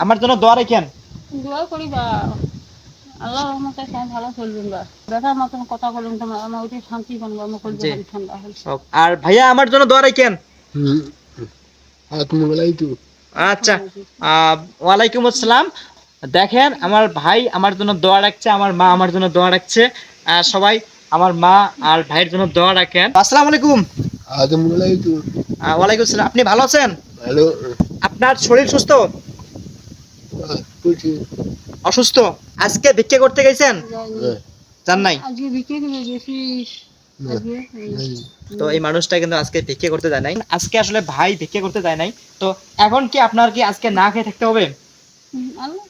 আমার জন্য দোয়া রেখেন। দোয়া করি বা। আল্লাহ রহমতে সব ভালো চলবেন বা। বেটার মতন কথা বলুন তোমার আমার ওইটাই শান্তি বানবো আমার করবে জি। ঠান্ডা আর ভাইয়া আমার জন্য দোয়া রেখেন। আচ্ছা ওয়ালাইকুম আসসালাম। দেখেন আমার ভাই আমার জন্য দোয়া রাখছে আমার মা আমার জন্য দোয়া রাখছে। আহ, সবাই আমার মা আর ভাইয়ের জন্য দোয়া রাখেন। আসসালামু আলাইকুম। ওয়ালাইকুম আসসালাম। আপনি ভালো আছেন? হ্যালো আপনার শরীর সুস্থ? অসুস্থ? আজকে ভিক্ষা করতে গেছেন? জান নাই? তো এই মানুষটা কিন্তু আজকে ভিক্ষা করতে যায় নাই। আজকে আসলে ভাই ভিক্ষা করতে যায় নাই। তো এখন কি আপনার কি আজকে না খেয়ে থাকতে হবে? আল্লাহ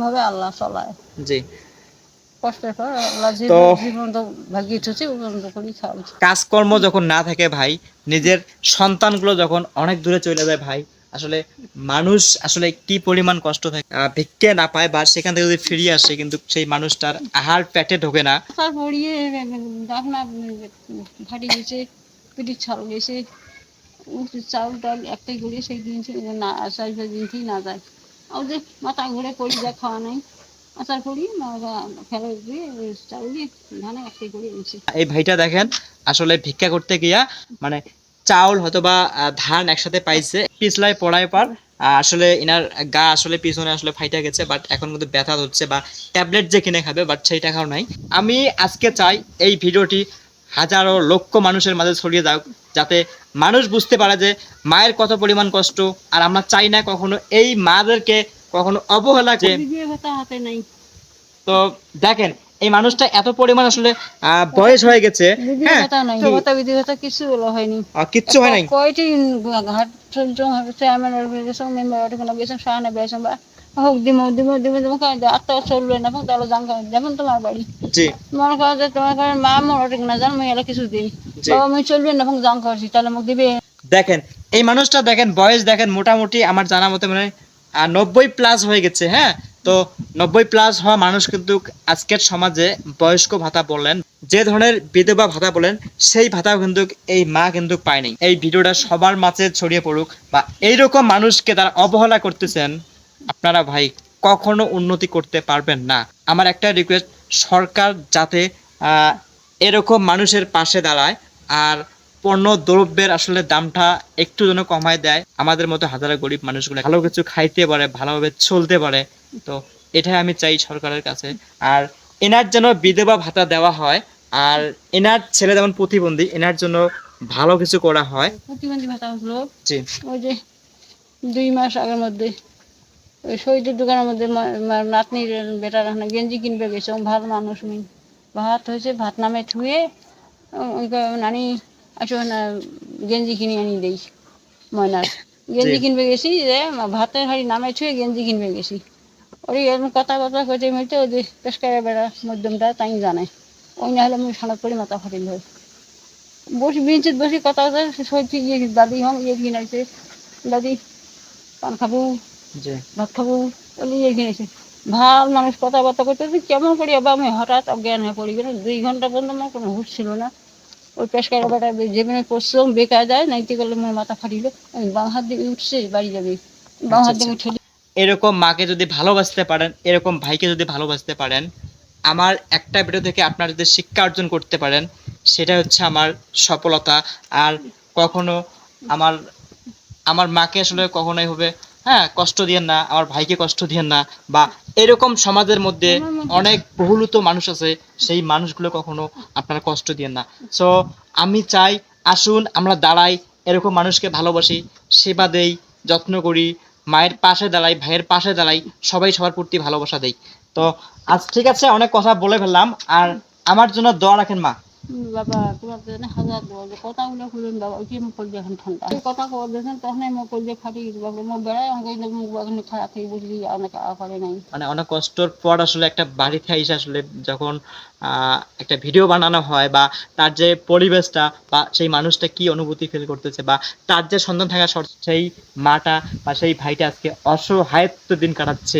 ভাবে আল্লাহ চলায়। জি। কাজকর্ম যখন না থাকে ভাই নিজের সন্তানগুলো যখন অনেক দূরে চলে যায় ভাই আসলে মানুষ আসলে কি পরিমাণ কষ্ট থাকে ভিক্ষে না পায় বা সেখান থেকে যদি ফিরিয়ে আসে কিন্তু সেই মানুষটার আহার পেটে ঢোকে না। তার পড়িয়ে ফাটি গেছে ছাল গেছে চাউল টাউল একটাই করে সেই দিনছে না আসার দিনটি না যায়। আর মাথা ঘুরে পড়ি যা খাওয়া নাই আসার পড়ি ফেলে দিয়ে চাউল দিয়ে ধানে একটাই করে এনেছে। এই ভাইটা দেখেন আসলে ভিক্ষা করতে গিয়া মানে চাউল হয়তো বা ধান একসাথে পাইছে পিছলাই পড়ায় পার। আসলে ইনার গা আসলে পিছনে আসলে ফাইটা গেছে বাট এখন কিন্তু ব্যথা হচ্ছে বা ট্যাবলেট যে কিনে খাবে বাট সেই টাকাও নাই। আমি আজকে চাই এই ভিডিওটি হাজারো লক্ষ মানুষের মাঝে ছড়িয়ে যাক যাতে মানুষ বুঝতে পারে যে মায়ের কত পরিমাণ কষ্ট আর আমরা চাই না কখনো এই মাদেরকে কখনো অবহেলা তো দেখেন এই মানুষটা এত পরিমাণ আসলে বয়স হয়ে গেছে হ্যাঁ? কিছু বলা হয়নি। কিচ্ছু হয় নাই? কয়টি ঘাট চলছং? চেয়ারম্যান অর্গানাইজেশন মেম্বার অর্গানাইজেশন সাহানা বেসন বা হোক দিব দিব দিব দিব আত্মা চলবে না তাহলে জান যেমন তোমার বাড়ি। জি। যে তোমার ঘরের মা না জান মই এলা কিছু জি। বাবা চলবে না হোক জান করছি তাহলে মোক দিবে। দেখেন এই মানুষটা দেখেন বয়স দেখেন মোটামুটি আমার জানা মতে মানে নব্বই প্লাস হয়ে গেছে হ্যাঁ? তো নব্বই প্লাস হওয়া মানুষ কিন্তু আজকের সমাজে বয়স্ক ভাতা বললেন যে ধরনের বিধবা ভাতা বলেন, সেই ভাতাও কিন্তু এই মা কিন্তু পায়নি এই ভিডিওটা সবার মাঝে ছড়িয়ে পড়ুক বা এইরকম মানুষকে তারা অবহেলা করতেছেন, আপনারা ভাই কখনো উন্নতি করতে পারবেন না। আমার একটা রিকোয়েস্ট সরকার যাতে এরকম মানুষের পাশে দাঁড়ায় আর পণ্য দ্রব্যের আসলে দামটা একটু যেন কমায় দেয়, আমাদের মতো হাজারো গরিব মানুষগুলো ভালো কিছু খাইতে পারে, ভালোভাবে চলতে পারে তো এটাই আমি চাই সরকারের কাছে। আর এনার যেন বিধবা ভাতা দেওয়া হয় আর এনার ছেলে যেমন প্রতিবন্ধী এনার জন্য ভালো কিছু করা হয়। প্রতিবন্ধী ভাতা হলো জি। ওই যে দুই মাস আগের মধ্যে ওই শহীদের দোকানের মধ্যে নাতনির বেটার এখন গেঞ্জি কিনবে গেছে ভালো মানুষ আমি ভাত হয়েছে ভাত নামে থুয়ে ওই নানি আসো না গেঞ্জি কিনে আনি দেই ময়নার। গেঞ্জি কিনবে গেছি যে ভাতের হাড়ি নামে ছুঁয়ে গেঞ্জি কিনবে গেছি। ওই এরকম কথা কথা কইতে মিলতে ওই পেশকারের বেড়া মধ্যমটা তাই জানে। ওই না হলে আমি সানাত করে মাথা ফাটিল হয় বসে বেঞ্চিত বসে কথা কথা সত্যি ইয়ে দাদি হম ইয়ে কিনাইছে দাদি পান খাব ভাত খাব বলে ইয়ে কিনেছে ভালো মানুষ কথাবার্তা করতে কেমন করি আবার আমি হঠাৎ অজ্ঞান হয়ে পড়ি গেলাম। দুই ঘণ্টা পর্যন্ত আমার কোনো হুশ ছিল না। ওই পেশকার বেটা যেখানে পশ্চিম বেকার যায় নাইতে গেলে আমার মাথা ফাটিল। আমি বাঁ হাত দিয়ে উঠছে বাড়ি যাবে। বাঁ হাত দিয়ে ঠেলে এরকম মাকে যদি ভালোবাসতে পারেন এরকম ভাইকে যদি ভালোবাসতে পারেন আমার একটা ভিডিও থেকে আপনারা যদি শিক্ষা অর্জন করতে পারেন সেটা হচ্ছে আমার সফলতা। আর কখনো আমার আমার মাকে আসলে কখনোই হবে হ্যাঁ কষ্ট দিয়েন না আমার ভাইকে কষ্ট দিয়েন না বা এরকম সমাজের মধ্যে অনেক বহুলুত মানুষ আছে সেই মানুষগুলো কখনো আপনারা কষ্ট দিয়েন না। সো আমি চাই আসুন আমরা দাঁড়াই এরকম মানুষকে ভালোবাসি সেবা দেই যত্ন করি মায়ের পাশে দাঁড়াই, ভাইয়ের পাশে দাঁড়াই, সবাই সবার প্রতি ভালোবাসা দেয় তো আজ ঠিক আছে, অনেক কথা বলে ফেললাম। আর আমার জন্য দোয়া রাখেন মা। বাবা, তোমার হাজার কথাগুলো খুলুন বাবা মুখ এখন ঠান্ডা। কথা দেখেন তখন মুখ মুখ বেড়ায় আমাকে মুখ এখন খারাপ হয়ে বুঝলি, অনেক করে নাই। মানে অনেক কষ্টর পর আসলে একটা বাড়িতে এসে আসলে যখন একটা ভিডিও বানানো হয় বা তার যে পরিবেশটা বা সেই মানুষটা কি অনুভূতি ফিল করতেছে বা তার যে সন্তান থাকা সেই মাটা বা সেই ভাইটা আজকে অসহায়ত্ব দিন কাটাচ্ছে।